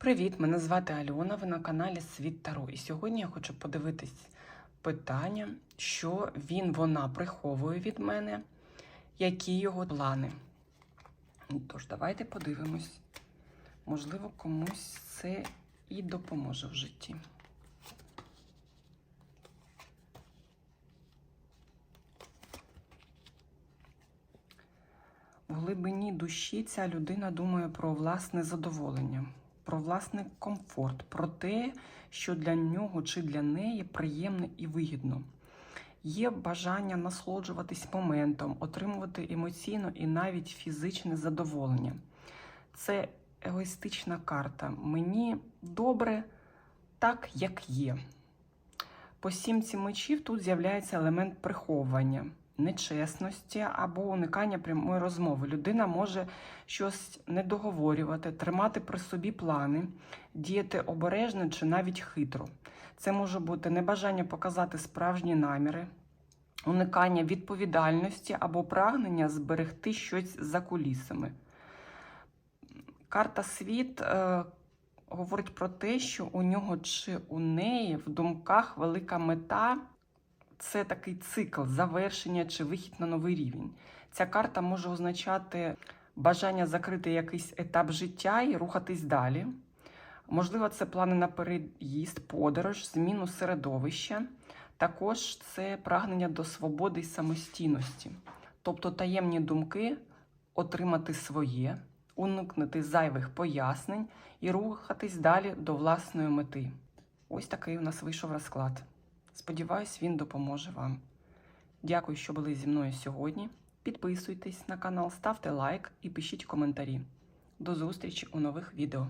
Привіт, мене звати Альона. Ви на каналі Світ Таро. І сьогодні я хочу подивитись питання, що він вона приховує від мене, які його плани. Тож, давайте подивимось. Можливо, комусь це і допоможе в житті. В глибині душі ця людина думає про власне задоволення, про власний комфорт, про те, що для нього чи для неї приємно і вигідно. Є бажання насолоджуватись моментом, отримувати емоційне і навіть фізичне задоволення. Це егоїстична карта. Мені добре так, як є. По сімці мечів тут з'являється елемент приховування, нечесності або уникання прямої розмови. Людина може щось не договорювати, тримати при собі плани, діяти обережно чи навіть хитро. Це може бути небажання показати справжні наміри, уникання відповідальності або прагнення зберегти щось за кулісами. Карта світ е, говорить про те, що у нього чи у неї в думках велика мета це такий цикл завершення чи вихід на новий рівень. Ця карта може означати бажання закрити якийсь етап життя і рухатись далі. Можливо, це плани на переїзд, подорож, зміну середовища. Також це прагнення до свободи і самостійності, тобто таємні думки отримати своє, уникнути зайвих пояснень і рухатись далі до власної мети. Ось такий у нас вийшов розклад. Сподіваюсь, він допоможе вам. Дякую, що були зі мною сьогодні. Підписуйтесь на канал, ставте лайк і пишіть коментарі. До зустрічі у нових відео.